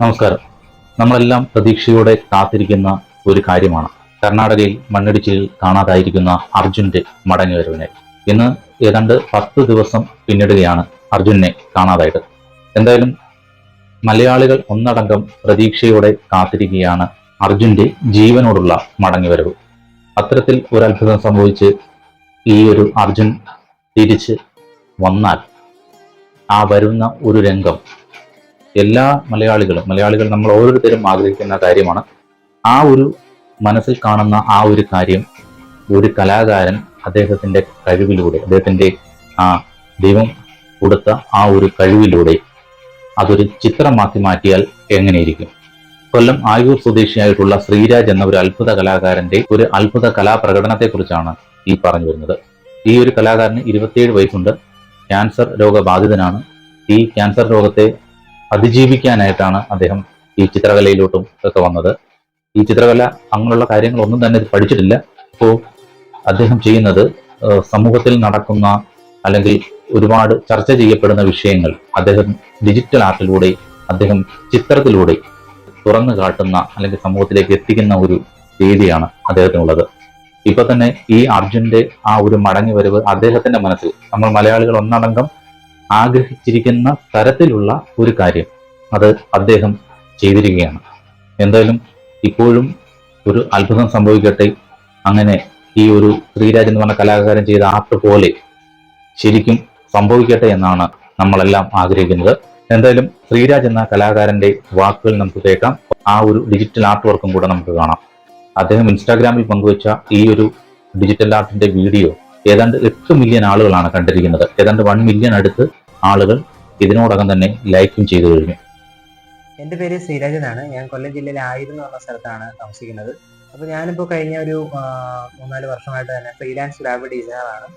നമസ്കാരം. നമ്മളെല്ലാം പ്രതീക്ഷയോടെ കാത്തിരിക്കുന്ന ഒരു കാര്യമാണ്. കർണാടകയിൽ മണ്ണിടിച്ചിലിൽ കാണാതായിരിക്കുന്ന അർജുന്റെ മടങ്ങിവരവിനെ. ഇന്ന് ഏതാണ്ട് പത്ത് ദിവസം പിന്നിടുകയാണ് അർജുനെ കാണാതായിട്ട് എന്തായാലും മലയാളികൾ ഒന്നടങ്കം പ്രതീക്ഷയോടെ കാത്തിരിക്കുകയാണ് അർജുന്റെ ജീവനോടുള്ള മടങ്ങിവരവ്. അത്തരത്തിൽ ഒരു അത്ഭുതം സംഭവിച്ച് ഈ ഒരു അർജുൻ തിരിച്ച് വന്നാൽ ആ വരുന്ന ഒരു രംഗം എല്ലാ മലയാളികളും മലയാളികൾ നമ്മൾ ഓരോരുത്തരും ആഗ്രഹിക്കുന്ന കാര്യമാണ്. ആ ഒരു മനസ്സിൽ കാണുന്ന ആ ഒരു കാര്യം ഒരു കലാകാരൻ അദ്ദേഹത്തിന്റെ കഴിവിലൂടെ അദ്ദേഹത്തിന്റെ ആ ദൈവം കൊടുത്ത ആ ഒരു കഴിവിലൂടെ അതൊരു ചിത്രമാക്കി മാറ്റിയാൽ എങ്ങനെയിരിക്കും? കൊല്ലം ആയൂർ സ്വദേശിയായിട്ടുള്ള ശ്രീരാജ് എന്ന ഒരു അത്ഭുത കലാകാരന്റെ ഒരു അത്ഭുത കലാപ്രകടനത്തെക്കുറിച്ചാണ് ഈ പറഞ്ഞു വരുന്നത്. ഈ ഒരു കലാകാരന് ഇരുപത്തിയേഴ് വയസ്സുണ്ട്. ക്യാൻസർ രോഗബാധിതനാണ്. ഈ ക്യാൻസർ രോഗത്തെ അതിജീവിക്കാനായിട്ടാണ് അദ്ദേഹം ഈ ചിത്രകലയിലോട്ടും ഒക്കെ വന്നത്. ഈ ചിത്രകല അങ്ങനെയുള്ള കാര്യങ്ങളൊന്നും തന്നെ പഠിച്ചിട്ടില്ല. അപ്പോൾ അദ്ദേഹം ചെയ്യുന്നത് സമൂഹത്തിൽ നടക്കുന്ന അല്ലെങ്കിൽ ഒരുപാട് ചർച്ച ചെയ്യപ്പെടുന്ന വിഷയങ്ങൾ അദ്ദേഹം ഡിജിറ്റൽ ആർട്ടിലൂടെ അദ്ദേഹം ചിത്രത്തിലൂടെ തുറന്നു കാട്ടുന്ന അല്ലെങ്കിൽ സമൂഹത്തിലേക്ക് എത്തിക്കുന്ന ഒരു രീതിയാണ് അദ്ദേഹത്തിനുള്ളത്. ഇപ്പൊ തന്നെ ഈ അർജുന്റെ ആ ഒരു മടങ്ങി വരവ് അദ്ദേഹത്തിന്റെ മനസ്സിൽ നമ്മൾ മലയാളികൾ ഒന്നടങ്കം ആഗ്രഹിച്ചിരിക്കുന്ന തരത്തിലുള്ള ഒരു കാര്യം അത് അദ്ദേഹം ചെയ്തിരിക്കുകയാണ്. എന്തായാലും ഇപ്പോഴും ഒരു അത്ഭുതം സംഭവിക്കട്ടെ. അങ്ങനെ ഈ ഒരു ശ്രീരാജ് എന്ന് പറഞ്ഞ കലാകാരൻ ചെയ്ത ആർട്ട് പോലെ ശരിക്കും സംഭവിക്കട്ടെ എന്നാണ് നമ്മളെല്ലാം ആഗ്രഹിക്കുന്നത്. എന്തായാലും ശ്രീരാജ് എന്ന കലാകാരന്റെ വാക്കുകൾ നമുക്ക് കേൾക്കാം. ആ ഒരു ഡിജിറ്റൽ ആർട്ട് വർക്കും കൂടെ നമുക്ക് കാണാം. അദ്ദേഹം ഇൻസ്റ്റാഗ്രാമിൽ പങ്കുവച്ച ഈ ഒരു ഡിജിറ്റൽ ആർട്ടിന്റെ വീഡിയോ ഏതാണ്ട് എട്ട് മില്യൺ ആളുകളാണ് കണ്ടിരിക്കുന്നത്. ഏതാണ്ട് വൺ മില്യൺ അടുത്ത് ആളുകൾ ഇതിനോടകം തന്നെ ലൈക്കും ചെയ്തു കഴിഞ്ഞു. എന്റെ പേര് ശ്രീരാജ് എന്നാണ് ഞാൻ കൊല്ലം ജില്ലയിലെ ആയിരം എന്ന് പറഞ്ഞ സ്ഥലത്താണ് താമസിക്കുന്നത്. അപ്പോൾ ഞാനിപ്പോൾ കഴിഞ്ഞ ഒരു മൂന്നാൽ വർഷമായിട്ട് തന്നെ ഫ്രീലാൻസ് ലാബ് ഡിസൈനറാണ്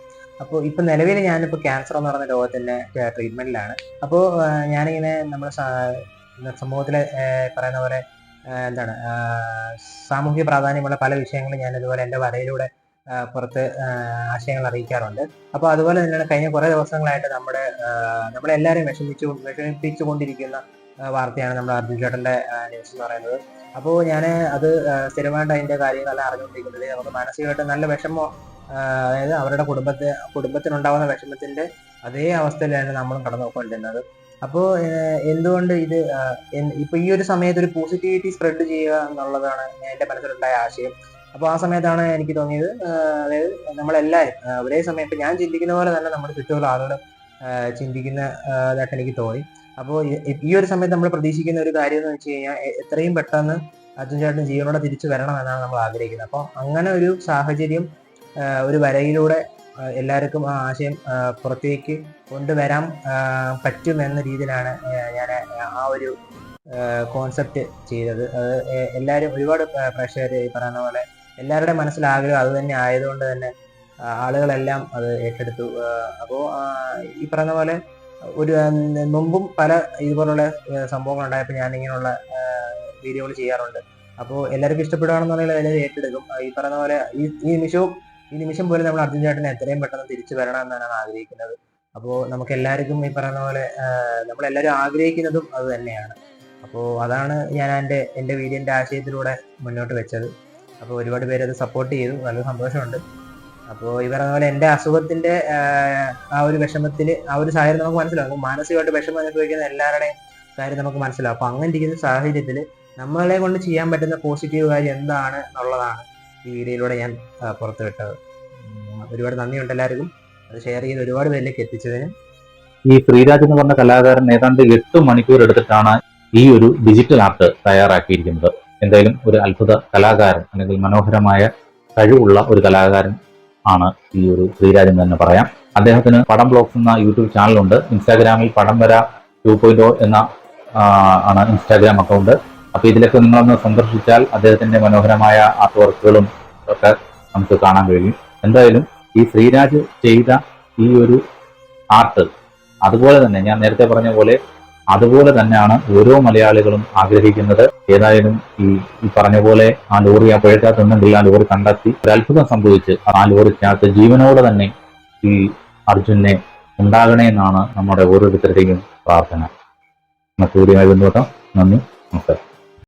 അപ്പോൾ ഇപ്പം നിലവിൽ ഞാനിപ്പോൾ ക്യാൻസർ എന്ന് പറയുന്ന രോഗത്തിന്റെ ട്രീറ്റ്മെന്റിലാണ് അപ്പോൾ ഞാനിങ്ങനെ നമ്മുടെ സമൂഹത്തിൽ പറയുന്ന പോലെ എന്താണ് സാമൂഹ്യ പ്രാധാന്യമുള്ള പല വിഷയങ്ങളും ഞാൻ ഇതുപോലെ എന്റെ വരയിലൂടെ പുറത്ത് ആശയങ്ങൾ അറിയിക്കാറുണ്ട്. അപ്പോൾ അതുപോലെ തന്നെയാണ് കഴിഞ്ഞ കുറേ ദിവസങ്ങളായിട്ട് നമ്മുടെ നമ്മളെല്ലാവരും വിഷമിച്ചു വിഷമിപ്പിച്ചുകൊണ്ടിരിക്കുന്ന കൊണ്ടിരിക്കുന്ന വാർത്തയാണ് നമ്മുടെ അർജുൻ ചേട്ടന്റെ ന്യൂസ് എന്ന് പറയുന്നത്. അപ്പോൾ ഞാൻ അത് സ്ഥിരമായിട്ട് അതിന്റെ കാര്യങ്ങളെല്ലാം അറിഞ്ഞുകൊണ്ടിരിക്കുന്നത് നമുക്ക് മാനസികമായിട്ട് നല്ല വിഷമോ അതായത് അവരുടെ കുടുംബത്തെ കുടുംബത്തിനുണ്ടാവുന്ന വിഷമത്തിന്റെ അതേ അവസ്ഥയിലാണ് നമ്മൾ കടന്നു അപ്പോൾ എന്തുകൊണ്ട് ഇത് ഇപ്പൊ ഈ ഒരു സമയത്ത് ഒരു പോസിറ്റിവിറ്റി സ്പ്രെഡ് ചെയ്യുക എന്നുള്ളതാണ് എന്റെ മനസ്സിലുണ്ടായ ആശയം. അപ്പോൾ ആ സമയത്താണ് എനിക്ക് തോന്നിയത് അതായത് നമ്മളെല്ലാവരും ഒരേ സമയം ഇപ്പൊ ഞാൻ ചിന്തിക്കുന്ന പോലെ തന്നെ നമ്മുടെ ചുറ്റുമുള്ള ആളുകൾ ചിന്തിക്കുന്ന ഇതൊക്കെ എനിക്ക് തോന്നി. അപ്പോൾ ഈ ഒരു സമയത്ത് നമ്മൾ പ്രതീക്ഷിക്കുന്ന ഒരു കാര്യം എന്ന് വെച്ച് കഴിഞ്ഞാൽ എത്രയും പെട്ടെന്ന് അച്ഛൻ ചേട്ടൻ ജീവനോടെ തിരിച്ചു വരണം എന്നാണ് നമ്മൾ ആഗ്രഹിക്കുന്നത്. അപ്പോൾ അങ്ങനെ ഒരു സാഹചര്യം ഒരു വരയിലൂടെ എല്ലാവർക്കും ആ ആശയം പുറത്തേക്ക് കൊണ്ടുവരാൻ പറ്റുമെന്ന രീതിയിലാണ് ഞാൻ ആ ഒരു കോൺസെപ്റ്റ് ചെയ്തത്. അത് എല്ലാവരും ഒരുപാട് പ്രേക്ഷകർ ഈ പറയുന്ന പോലെ എല്ലാവരുടെ മനസ്സിലാഗ്രഹം അത് തന്നെ ആയതുകൊണ്ട് തന്നെ ആളുകളെല്ലാം അത് ഏറ്റെടുത്തു. അപ്പോൾ ഈ പറയുന്ന പോലെ ഒരു മുമ്പും പല ഇതുപോലുള്ള സംഭവങ്ങൾ ഉണ്ടായപ്പോൾ ഞാൻ ഇങ്ങനെയുള്ള വീഡിയോകൾ ചെയ്യാറുണ്ട്. അപ്പോൾ എല്ലാവർക്കും ഇഷ്ടപ്പെടുകയാണെന്നുണ്ടെങ്കിൽ എല്ലാവരും ഏറ്റെടുക്കും. ഈ പറയുന്ന പോലെ ഈ ഈ നിമിഷവും ഈ നിമിഷം പോലെ നമ്മൾ അർജുൻ ചേട്ടനെ എത്രയും പെട്ടെന്ന് തിരിച്ചു വരണം എന്നാണ് ആഗ്രഹിക്കുന്നത്. അപ്പോൾ നമുക്ക് എല്ലാവർക്കും ഈ പറയുന്ന പോലെ നമ്മളെല്ലാവരും ആഗ്രഹിക്കുന്നതും അത് തന്നെയാണ്. അപ്പോൾ അതാണ് ഞാൻ എന്റെ എന്റെ വീഡിയോന്റെ ആശയത്തിലൂടെ മുന്നോട്ട് വെച്ചത്. അപ്പോൾ ഒരുപാട് പേര് അത് സപ്പോർട്ട് ചെയ്തു. നല്ല സന്തോഷമുണ്ട്. അപ്പോൾ ഈ പറയുന്ന പോലെ എന്റെ അസുഖത്തിന്റെ ആ ഒരു വിഷമത്തിൽ ആ ഒരു സാഹചര്യം നമുക്ക് മനസ്സിലാവും. മാനസികമായിട്ട് വിഷമം അനുഭവിക്കുന്ന എല്ലാവരുടെയും കാര്യം നമുക്ക് മനസ്സിലാവും. അപ്പോൾ അങ്ങനെ ഇരിക്കുന്ന സാഹചര്യത്തിൽ നമ്മളെ കൊണ്ട് ചെയ്യാൻ പറ്റുന്ന പോസിറ്റീവ് കാര്യം എന്താണ് എന്നുള്ളതാണ് ഈ വീഡിയോയിലൂടെ ഞാൻ പുറത്തു വിട്ടത്. ഒരുപാട് നന്ദിയുണ്ട് എല്ലാവർക്കും. അത് ഷെയർ ചെയ്ത് ഒരുപാട് പേരിലേക്ക് എത്തിച്ചതിന്. ഈ ശ്രീരാജ് എന്ന് പറഞ്ഞ കലാകാരൻ ഏതാണ്ട് എട്ട് മണിക്കൂർ എടുത്തിട്ടാണ് ഈ ഒരു ഡിജിറ്റൽ ആർട്ട് തയ്യാറാക്കിയിരിക്കുന്നത്. എന്തായാലും ഒരു അത്ഭുത കലാകാരൻ അല്ലെങ്കിൽ മനോഹരമായ കഴിവുള്ള ഒരു കലാകാരൻ ആണ് ഈ ഒരു ശ്രീരാജൻ തന്നെ പറയാം. അദ്ദേഹത്തിന് പടം ബ്ലോഗ്സ് എന്ന യൂട്യൂബ് ചാനലുണ്ട്. ഇൻസ്റ്റാഗ്രാമിൽ പടം വര ടു പോയിന്റ് ഓ എന്ന ആണ് ഇൻസ്റ്റാഗ്രാം അക്കൗണ്ട്. അപ്പൊ ഇതിലൊക്കെ നിങ്ങളൊന്ന് സന്ദർശിച്ചാൽ അദ്ദേഹത്തിന്റെ മനോഹരമായ ആർട്ട് വർക്കുകളും ഒക്കെ നമുക്ക് കാണാൻ കഴിയും. എന്തായാലും ഈ ശ്രീരാജ് ചെയ്ത ഈ ഒരു ആർട്ട് അതുപോലെ തന്നെ ഞാൻ നേരത്തെ പറഞ്ഞ പോലെ അതുപോലെ തന്നെയാണ് ഓരോ മലയാളികളും ആഗ്രഹിക്കുന്നത്. ഏതായാലും ഈ ഈ പറഞ്ഞ പോലെ ആ ലോറി ആ പുഴക്കകത്തുണ്ടെങ്കിൽ ആ ലോറി കണ്ടെത്തി ഒരു അത്ഭുതം സംഭവിച്ച് ആ ലോറിക്കകത്ത് ജീവനോടെ തന്നെ ഈ അർജുനെ ഉണ്ടാകണേ എന്നാണ് നമ്മുടെ ഓരോരുത്തരുടെയും പ്രാർത്ഥന. മറ്റൊരു ബന്ധപ്പെട്ടാം. നന്ദി. നമസ്കാരം.